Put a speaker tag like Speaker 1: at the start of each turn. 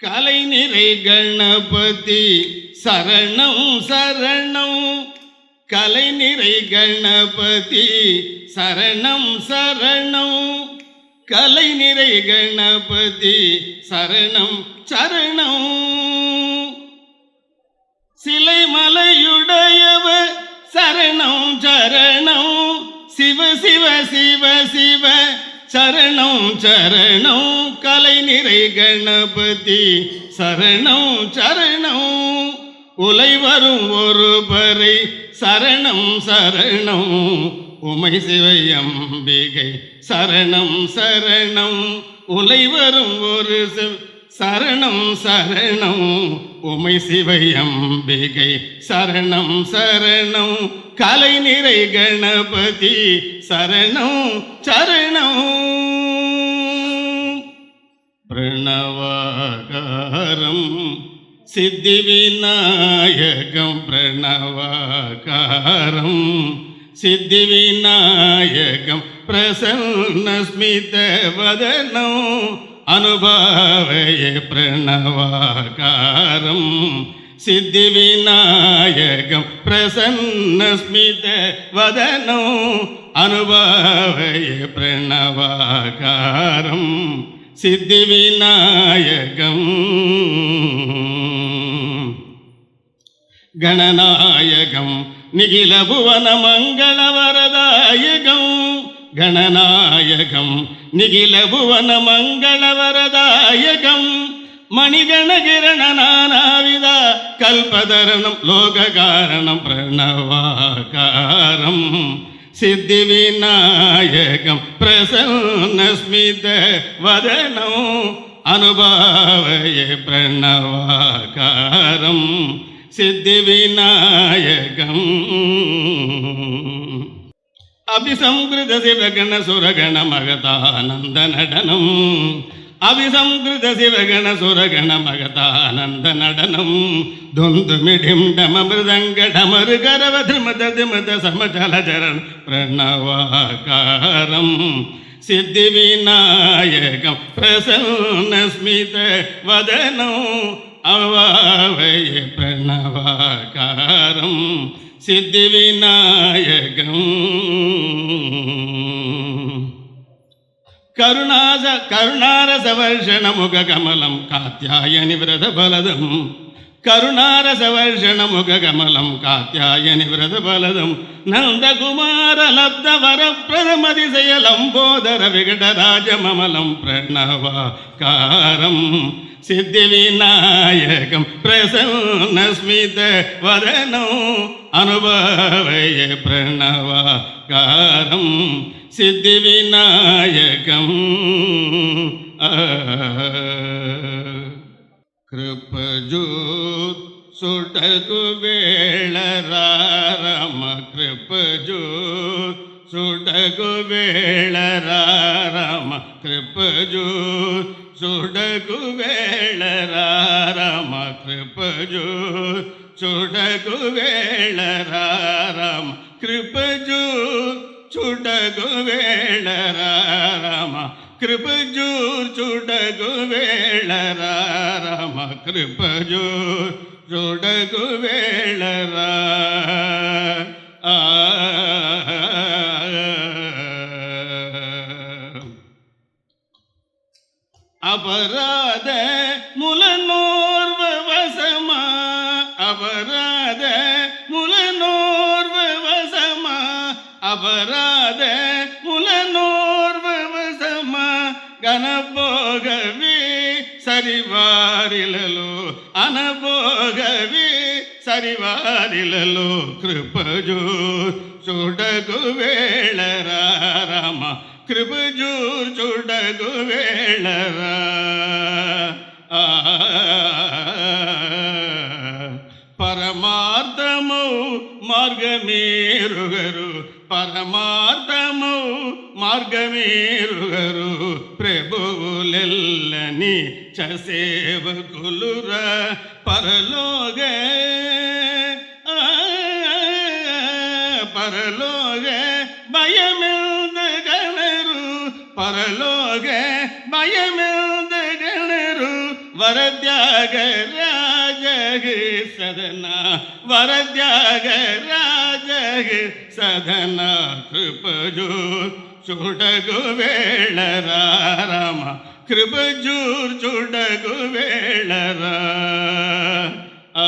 Speaker 1: கலை நிறை கணபதி சரணம் சரணம். கலை நிறை கணபதி சரணம் சரணம். கலை நிறை கணபதி சரணம் சரணம். சிலை மலையுடையவ சரணம் சரணம். சிவ சிவ சிவ சிவ. சரணம் சரணம் கலை நிறை கணபதி. சரணம் சரணம் உலை வரும் ஒரு பறை. சரணம் சரணம் உமை சிவையம்பிகை. சரணம் சரணம் உலை வரும் ஒரு சிவ- சரணம் சரணம். உமை சிவையம்பிகை சரணம் சரணம். கலை நிறை கணபதி. சரணம் சரணம். பிரணவாகாரம். சித்தி விநாயகம் பிரணவாகாரம். சித்தி விநாயகம் பிரசன்ன ஸ்மித வதனம். அனுபவய பிரணவாகாரம் சித்தி விநாயகம் பிரசன்னஸ்மித வதனம் அனுபவய பிரணவாகாரம் சித்தி விநாயகம் கணநாயகம் நிகில புவன மங்கள வரதாயகம் கணநாயகம் நிகில புவன மங்களவரதாயகம் வரதாயகம் கல்பதரணம் லோககாரணம் பிரணவாகாரம் சித்தி விநாயகம் பிரசன்னஸ்மித வதனம் அனுபாவய பிரணவாகாரம் சித்தி விநாயகம். அபிசம்கிருத சிவகண சுரகண மகதானந்த நடனம் அபிசம்கிருத சிவகண சுரகண மகதானந்த நடனம் துந்துமிடிம் டம மிருதங்க டமரு கரவ திருமத திருமத சமஜலச்சரண் பிரணவாகாரம் சித்தி விநாயகம் பிரசன்னஸ்மித வதனம் அவாவய பிரணவாகாரம் சித்தி விநாயகம் கருணாச கருணாரசவர்ஷண முக கமலம் காத்தியாயனி விரத பலதம் கருணாரசவர்ஷண முக கமலம் காத்தியாயனி விரத பலதம் நந்தகுமார லப்த வரப்பிரதமதி செயலம் போதர விகடராஜ மமலம் பிரணவாக்காரம் சித்திவிநாயகம் பிரசன்னஸ்மித வதனோ அனுபவய பிரணவாகாரம். சித்திவிநாயகம் கிருப்பஜூத் சுடகு வேளராரம கிருப்பஜூத் சுடகு வேளராரம கிருப்பஜூத் చూడకు వేళ రామ కృపజు. చూడకు వేళ రామ కృపజు. చూడకు వేళ రామ కృపజు. చూడకు వేళ రామ కృపజు. చూడకు వేళ రా அபராத முலனோர்வ வசமா கனபோகவே சரிவாரிலலோ అనభోగవి సరివారిలలో కృపజూ చూడగు వేళరా రామ కృపజూ చూడగు వేళరా ఆ పరమార్థము మార్గమేరుగరు పరమార్థము మార్గమేరుగరు ప్రభువులెల్లని చసేవకులుర పరలోగ ఆ, పరలోగ భయమిల్ద గణరు పరలోగ భయమిల్ద గణరు వరత్యాగ రాజగ సదన వరత్యాగ రాజగ సదన కృపజు చూడగు వేళరా రామ కృపజూర్ చూడగు వేళరా ఆ